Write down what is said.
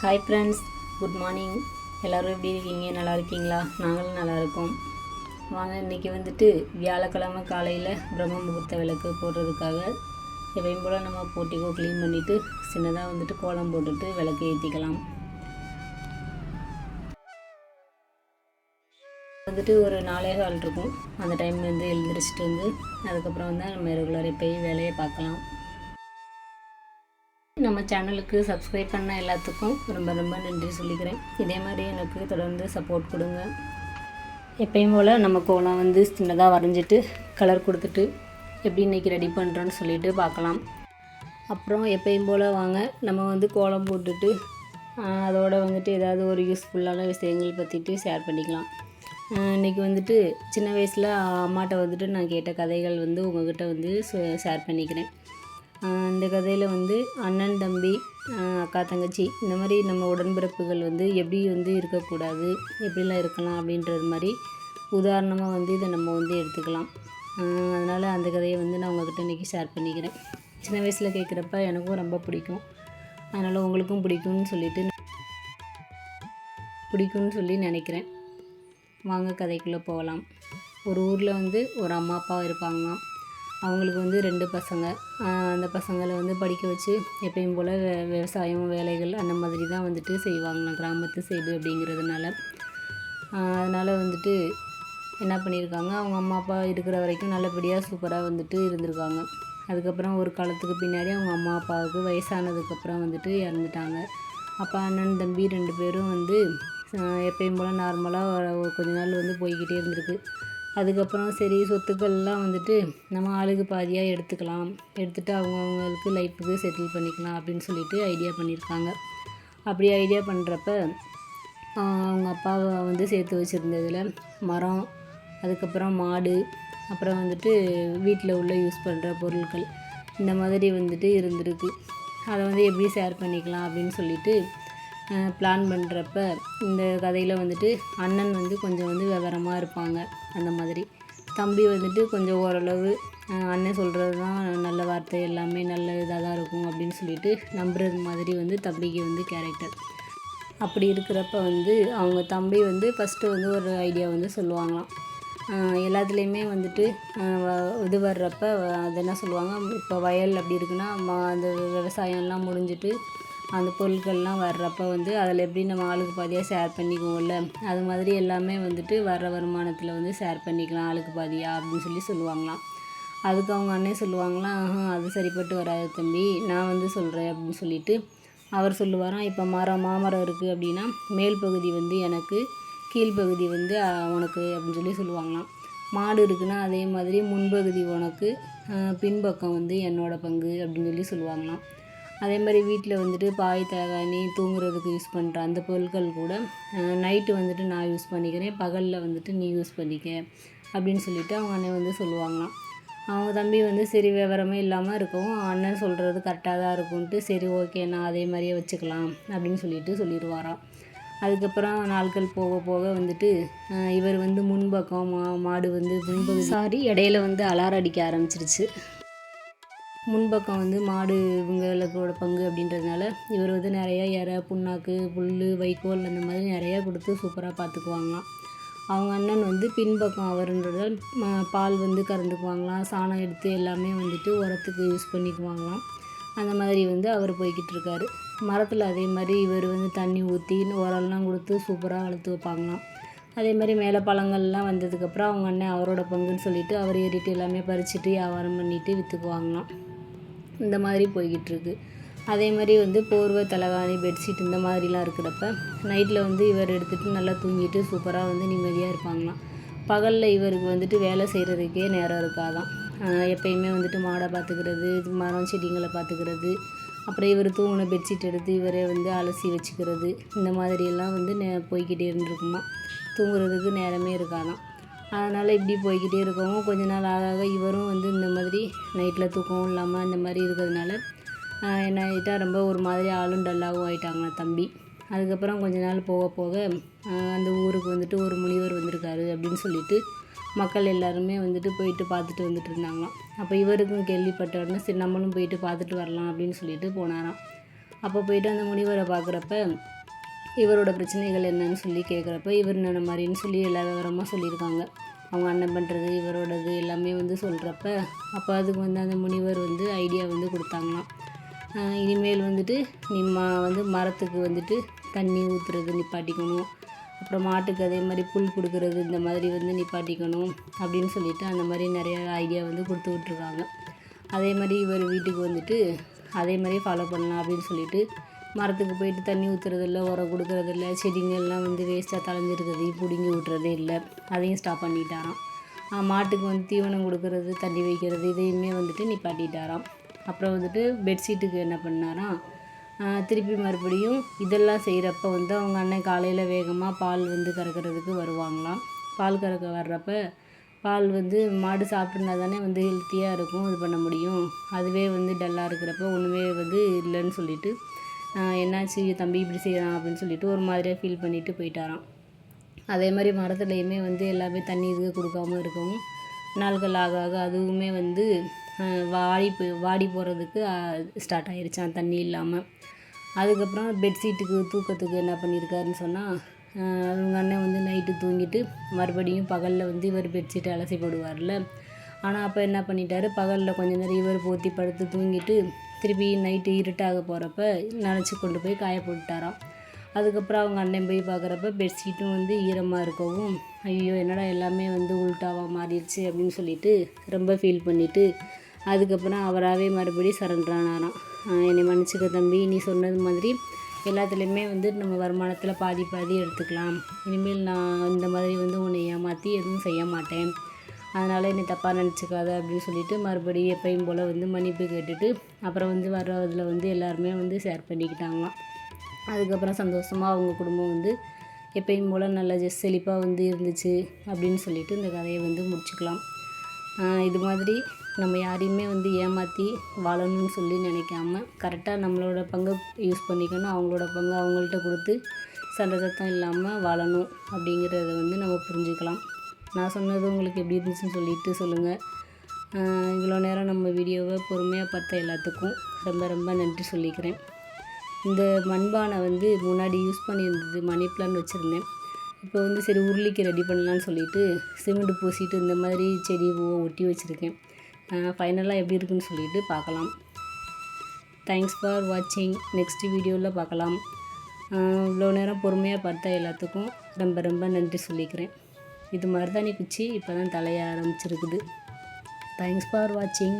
Hi friends good morning எல்லோரும் எப்படி இருக்கீங்க? நல்லா இருக்கீங்களா? நாங்களும் நல்லா இருக்கோம். வாங்க இன்றைக்கி வந்துட்டு வியாழக்கிழமை காலையில் பிரம்ம முகூர்த்த விளக்கு போடுறதுக்காக எப்பயும் போல் நம்ம போட்டிக்கோ க்ளீன் பண்ணிவிட்டு சின்னதாக வந்துட்டு கோலம் போட்டுட்டு விளக்கு ஏற்றிக்கலாம் வந்துட்டு ஒரு நாலே கால் இருக்கும். அந்த டைம் வந்து எழுந்திரிச்சிட்டு வந்து அதுக்கப்புறம் வந்து நம்ம ரெகுலர் போய் வேலையை பார்க்கலாம். நம்ம சேனலுக்கு சப்ஸ்கிரைப் பண்ண எல்லாத்துக்கும் ரொம்ப ரொம்ப நன்றி சொல்லிக்கிறேன். இதே மாதிரி எனக்கு தொடர்ந்து சப்போர்ட் கொடுங்க. எப்பயும் போல் நம்ம கோலம் வந்து சின்னதாக வரைஞ்சிட்டு கலர் கொடுத்துட்டு எப்படி இன்றைக்கி ரெடி பண்ணுறோன்னு சொல்லிட்டு பார்க்கலாம். அப்புறம் எப்பயும் போல் வாங்க நம்ம வந்து கோலம் போட்டுட்டு அதோடு வந்துட்டு ஏதாவது ஒரு யூஸ்ஃபுல்லான விஷயங்கள் பற்றிட்டு ஷேர் பண்ணிக்கலாம். இன்றைக்கி வந்துட்டு சின்ன வயசில் அம்மாட்ட வந்துட்டு நான் கேட்ட கதைகள் வந்து உங்கள்கிட்ட வந்து ஷேர் பண்ணிக்கிறேன். இந்த கதையில் வந்து அண்ணன் தம்பி அக்கா தங்கச்சி இந்த மாதிரி நம்ம உடன்பிறப்புகள் வந்து எப்படி வந்து இருக்கக்கூடாது எப்படிலாம் இருக்கலாம் அப்படின்றது மாதிரி உதாரணமாக வந்து இதை நம்ம வந்து எடுத்துக்கலாம். அதனால் அந்த கதையை வந்து நான் உங்கள்கிட்ட இன்றைக்கி ஷேர் பண்ணிக்கிறேன். சின்ன வயசில் கேட்குறப்ப எனக்கும் ரொம்ப பிடிக்கும். அதனால் உங்களுக்கும் பிடிக்கும்னு சொல்லிட்டு பிடிக்கும்னு சொல்லி நினைக்கிறேன். வாங்க கதைக்குள்ளே போகலாம். ஒரு ஊரில் வந்து ஒரு அம்மா அப்பா இருப்பாங்களாம். அவங்களுக்கு வந்து ரெண்டு பசங்க. அந்த பசங்களை வந்து படிக்க வச்சு எப்பயும் போல் விவசாயம் வேலைகள் அந்த மாதிரி தான் வந்துட்டு செய்வாங்க. கிராமத்து சைடு அப்படிங்கிறதுனால. அதனால் வந்துட்டு என்ன பண்ணியிருக்காங்க அவங்க அம்மா அப்பா இருக்கிற வரைக்கும் நல்லபடியாக சூப்பராக வந்துட்டு இருந்திருக்காங்க. அதுக்கப்புறம் ஒரு காலத்துக்கு பின்னாடி அவங்க அம்மா அப்பாவுக்கு வயசானதுக்கப்புறம் வந்துட்டு இறந்துட்டாங்க. அப்பா அண்ணன் தம்பி ரெண்டு பேரும் வந்து எப்பயும் போல் நார்மலாக கொஞ்ச நாள் வந்து போய்கிட்டே இருந்திருக்கு. அதுக்கப்புறம் சரி சொத்துக்கள்லாம் வந்துட்டு நம்ம ஆளுக்கு பாதியாக எடுத்துக்கலாம். எடுத்துகிட்டு அவங்கவுங்களுக்கு லைஃபுக்கு செட்டில் பண்ணிக்கலாம் அப்படின்னு சொல்லிட்டு ஐடியா பண்ணியிருக்காங்க அப்படி ஐடியா பண்ணுறப்ப அவங்க அப்பாவை வந்து சேர்த்து வச்சுருந்ததில் மரம் அதுக்கப்புறம் மாடு அப்புறம் வந்துட்டு வீட்டில் உள்ள யூஸ் பண்ணுற பொருட்கள் இந்த மாதிரி வந்துட்டு இருந்திருக்கு. அதை வந்து எப்படி ஷேர் பண்ணிக்கலாம் அப்படின்னு சொல்லிட்டு பிளான் பண்ணுறப்ப இந்த கதையில் வந்துட்டு அண்ணன் வந்து கொஞ்சம் வந்து விவரமாக இருப்பாங்க அந்த மாதிரி. தம்பி வந்துட்டு கொஞ்சம் ஓரளவு அண்ணன் சொல்கிறது தான் நல்ல வார்த்தை எல்லாமே நல்ல இதாக தான் இருக்கும் அப்படின்னு சொல்லிட்டு நம்புறது மாதிரி வந்து தம்பிக்கு வந்து கேரக்டர் அப்படி இருக்கிறப்ப வந்து அவங்க தம்பி வந்து ஃபஸ்ட்டு வந்து ஒரு ஐடியா வந்து சொல்லுவாங்களாம். எல்லாத்துலேயுமே வந்துட்டு இது வர்றப்ப அது என்ன சொல்லுவாங்க இப்போ வயல் அப்படி இருக்குன்னா ம- அந்த விவசாயம்லாம் முடிஞ்சிட்டு அந்த பொருட்கள்லாம் வர்றப்ப வந்து அதில் எப்படி நம்ம ஆளுக்கு பாதியாக ஷேர் பண்ணிக்குவோம்ல அது மாதிரி எல்லாமே வந்துட்டு வர்ற வருமானத்தில் வந்து ஷேர் பண்ணிக்கலாம் ஆளுக்கு பாதியாக அப்படின்னு சொல்லி சொல்லுவாங்களாம். அதுக்கு அவங்க அண்ணன் சொல்லுவாங்களாம் "ஆஹா, அது சரிப்பட்டு வராது தம்பி நான் வந்து சொல்கிறேன் அப்படின்னு சொல்லிட்டு அவர் சொல்லுவாராம். இப்போ மரம் மாமரம் இருக்குது அப்படின்னா மேல் பகுதி வந்து எனக்கு கீழ்ப்பகுதி வந்து உனக்கு அப்படின்னு சொல்லி சொல்லுவாங்களாம். மாடு இருக்குன்னா அதே மாதிரி முன்பகுதி உனக்கு பின்பக்கம் வந்து என்னோடய பங்கு அப்படின்னு சொல்லி சொல்லுவாங்களாம். அதே மாதிரி வீட்டில் வந்துட்டு பாய் தலகாணி தூங்குறதுக்கு யூஸ் பண்ணுற அந்த பொருட்கள் கூட நைட்டு வந்துட்டு நான் யூஸ் பண்ணிக்கிறேன். பகலில் வந்துட்டு நீ யூஸ் பண்ணிக்க அப்படின்னு சொல்லிட்டு அவங்க அண்ணன் வந்து சொல்லுவாங்களாம். அவங்க தம்பி வந்து சரி விவரமே இல்லாமல் இருக்கவும் அண்ணன் சொல்கிறது கரெக்டாக தான் இருக்கும்ன்ட்டு சரி ஓகே நான் அதே மாதிரியே வச்சுக்கலாம் அப்படின்னு சொல்லிட்டு சொல்லிடுவாராம். அதுக்கப்புறம் நாட்கள் போக போக வந்துட்டு இவர் வந்து முன்பக்கம் மா மாடு வந்து முன்பகுதி சாரி இடையில வந்து அலாரம் அடிக்க ஆரம்பிச்சிருச்சு. முன்பக்கம் வந்து மாடு இவங்களோட பங்கு அப்படின்றதுனால இவர் வந்து நிறையா இறை புண்ணாக்கு புல் வைக்கோல் அந்த மாதிரி நிறையா கொடுத்து சூப்பராக பார்த்துக்குவாங்களாம். அவங்க அண்ணன் வந்து பின்பக்கம் அவருன்றதால் ம- பால் வந்து கறந்துக்குவாங்களாம். சாணம் எடுத்து எல்லாமே வந்துட்டு உரத்துக்கு யூஸ் பண்ணிக்குவாங்களாம். அந்த மாதிரி வந்து அவர் போய்கிட்டு இருக்காரு. மரத்தில் அதே மாதிரி இவர் வந்து தண்ணி ஊற்றி உரம்லாம் கொடுத்து சூப்பராக வளர்த்து வைப்பாங்களாம். அதே மாதிரி மேலே பழங்கள்லாம் வந்ததுக்கப்புறம் அவங்க அண்ணன் அவரோட பங்குன்னு சொல்லிவிட்டு அவர் ஏறிட்டு எல்லாமே பறிச்சுட்டு வியாபாரம் பண்ணிவிட்டு விற்றுக்குவாங்களாம் இந்த மாதிரி போய்கிட்டுருக்கு அதே மாதிரி வந்து போர்வை தலைகாணி பெட்ஷீட் இந்த மாதிரிலாம் இருக்கிறப்ப நைட்டில் வந்து இவர் எடுத்துகிட்டு நல்லா தூங்கிட்டு சூப்பராக வந்து நிம்மதியாக இருப்பாங்களாம். பகலில் இவருக்கு வந்துட்டு வேலை செய்கிறதுக்கே நேரம் இருக்காதாம். எப்பயுமே வந்துட்டு மாடை பார்த்துக்கிறது மரம் செடிங்களை பார்த்துக்கிறது அப்புறம் இவர் தூங்கின பெட்ஷீட் எடுத்து இவரே வந்து அலசி வச்சுக்கிறது இந்த மாதிரியெல்லாம் வந்து நே போய்கிட்டே இருந்துருக்குமா தூங்குறதுக்கு நேரமே இருக்காதான் அதனால் இப்படி போய்கிட்டே இருக்கவும் கொஞ்ச நாள் ஆக ஆக இவரும் வந்து இந்த மாதிரி நைட்டில் தூக்கம் இல்லாமல் இந்த மாதிரி இருக்கிறதுனால என்ன ஆகிட்டா ரொம்ப ஒரு மாதிரி ஆளும் டல்லாகவும் ஆகிட்டாங்க தம்பி. அதுக்கப்புறம் கொஞ்ச நாள் போக போக அந்த ஊருக்கு வந்துட்டு ஒரு முனிவர் வந்திருக்காரு அப்படின்னு சொல்லிட்டு மக்கள் எல்லாருமே வந்துட்டு போயிட்டு பார்த்துட்டு வந்துட்டு இருந்தாங்களாம் அப்போ இவருக்கும் கேள்விப்பட்ட உடனே சரி நம்மளும் போயிட்டு பார்த்துட்டு வரலாம் அப்படின்னு சொல்லிட்டு போனாராம். அப்போ போயிட்டு அந்த முனிவரை பார்க்குறப்ப இவரோட பிரச்சனைகள் என்னன்னு சொல்லி கேட்குறப்ப இவர் என்ன மாதிரின்னு சொல்லி எல்லா விவரமாக சொல்லியிருக்காங்க. அவங்க அண்ணன் பண்ணுறது இவரோடது எல்லாமே வந்து சொல்கிறப்ப அப்போ அதுக்கு வந்து அந்த முனிவர் வந்து ஐடியா வந்து கொடுத்தாங்களாம். இனிமேல் வந்துட்டு நீ மா வந்து மரத்துக்கு வந்துட்டு தண்ணி ஊற்றுறது நிப்பாட்டிக்கணும். அப்புறம் மாட்டுக்கு அதே மாதிரி புல் கொடுக்கறது இந்த மாதிரி வந்து நிப்பாட்டிக்கணும் அப்படின்னு சொல்லிட்டு அந்த மாதிரி நிறைய ஐடியா வந்து கொடுத்து விட்ருக்காங்க அதே மாதிரி இவர் வீட்டுக்கு வந்துட்டு அதே மாதிரி ஃபாலோ பண்ணலாம் அப்படின்னு சொல்லிட்டு மரத்துக்கு போயிட்டு தண்ணி ஊற்றுறதில்ல உரம் கொடுக்கறதில்ல செடிங்கள்லாம் வந்து வேஸ்ட்டாக தளைஞ்சிருக்கிறதையும் பிடுங்கி விட்றதே இல்லை. அதையும் ஸ்டாப் பண்ணிட்டாராம். மாட்டுக்கு வந்து தீவனம் கொடுக்கறது தண்ணி வைக்கிறது இதையுமே வந்துட்டு நிப்பாட்டிட்டாராம். அப்புறம் வந்துட்டு பெட்ஷீட்டுக்கு என்ன பண்ணாராம்? திருப்பி மறுபடியும் இதெல்லாம் செய்கிறப்ப வந்து அவங்க அண்ணன் காலையில் வேகமாக பால் வந்து கறக்கிறதுக்கு வருவாங்களாம். பால் கறக்க வர்றப்ப பால் வந்து மாடு சாப்பிட்ருந்தா தானே வந்து ஹெல்த்தியாக இருக்கும் இது பண்ண முடியும். அதுவே வந்து டல்லாக இருக்கிறப்ப ஒன்றுமே வந்து இல்லைன்னு சொல்லிட்டு என்னாச்சு தம்பி இப்படி செய்கிறான் அப்படின்னு சொல்லிட்டு ஒரு மாதிரியாக ஃபீல் பண்ணிவிட்டு போயிட்டாராம். அதே மாதிரி மரத்துலையுமே வந்து எல்லாமே தண்ணி இதுக்கு கொடுக்காம இருக்கவும் நாட்கள் ஆக ஆக அதுவுமே வந்து வாடி போய் வாடி போகிறதுக்கு ஸ்டார்ட் ஆகிருச்சான் தண்ணி இல்லாமல் அதுக்கப்புறம் பெட்ஷீட்டுக்கு தூக்கத்துக்கு என்ன பண்ணியிருக்காருன்னு சொன்னால் அவங்க அண்ணன் வந்து நைட்டு தூங்கிட்டு மறுபடியும் பகலில் வந்து இவர் பெட்ஷீட்டை அலசி போடுவார்ல. ஆனால் அப்போ என்ன பண்ணிட்டாரு பகலில் கொஞ்ச நேரம் இவர் போற்றி படுத்து தூங்கிட்டு திருப்பி நைட்டு இருட்டாக போகிறப்ப நினச்சி கொண்டு போய் காய போட்டுட்டாராம். அதுக்கப்புறம் அவங்க அண்ணன் போய் பார்க்குறப்ப பெட்ஷீட்டும் வந்து ஈரமாக இருக்கவும் ஐயோ என்னடா எல்லாமே வந்து உள்டாவாக மாறிடுச்சு அப்படின்னு சொல்லிட்டு ரொம்ப ஃபீல் பண்ணிவிட்டு அதுக்கப்புறம் அவராகவே மறுபடியும் சரண்டரானாராம் என்னை மன்னிச்சுக்க தம்பி நீ சொன்னது மாதிரி எல்லாத்துலேயுமே வந்து நம்ம வருமானத்தில் பாதி பாதி எடுத்துக்கலாம். இனிமேல் நான் இந்த மாதிரி வந்து உன்னை ஏமாற்றி எதுவும் செய்ய மாட்டேன். அதனால் என்னை தப்பாக நினச்சிக்காத அப்படின்னு சொல்லிட்டு மறுபடியும் எப்பயும் போல் வந்து மன்னிப்பு கேட்டுட்டு அப்புறம் வந்து வர இதில் வந்து எல்லாருமே வந்து ஷேர் பண்ணிக்கிட்டாங்களாம் அதுக்கப்புறம் சந்தோஷமாக அவங்க குடும்பம் வந்து எப்பயும் போல் நல்லா ஜெஸ் செழிப்பாக வந்து இருந்துச்சு அப்படின்னு சொல்லிட்டு இந்த கதையை வந்து முடிச்சுக்கலாம். இது மாதிரி நம்ம யாரையுமே வந்து ஏமாற்றி வாழணும்னு சொல்லி நினைக்காம கரெக்டாக நம்மளோட பங்கை யூஸ் பண்ணிக்கணும். அவங்களோட பங்கை அவங்கள்ட்ட கொடுத்து சண்டை சத்தம் இல்லாமல் வாழணும் அப்படிங்கிறத வந்து நம்ம புரிஞ்சுக்கலாம். நான் சொன்னது உங்களுக்கு எப்படி இருந்துச்சுன்னு சொல்லிட்டு சொல்லுங்கள் இவ்வளோ நேரம் நம்ம வீடியோவை பொறுமையாக பார்த்த எல்லாத்துக்கும் ரொம்ப ரொம்ப நன்றி சொல்லிக்கிறேன். இந்த மண்பானை வந்து முன்னாடி யூஸ் பண்ணியிருந்தது மணி பிளான் வச்சுருந்தேன். இப்போ வந்து சரி உருளிக்கு ரெடி பண்ணலான்னு சொல்லிட்டு சிமெண்ட் பூசிட்டு இந்த மாதிரி செடி பூவை ஒட்டி வச்சுருக்கேன். ஃபைனலாக எப்படி இருக்குன்னு சொல்லிட்டு பார்க்கலாம். தேங்க்ஸ் ஃபார் வாட்சிங் நெக்ஸ்ட் வீடியோவில் பார்க்கலாம். இவ்வளோ நேரம் பொறுமையாக பார்த்த எல்லாத்துக்கும் ரொம்ப ரொம்ப நன்றி சொல்லிக்கிறேன். இது மருதாணி குச்சி இப்போ தான் தலைய ஆரம்பிச்சிருக்குது. தேங்க்ஸ் ஃபார் வாட்சிங்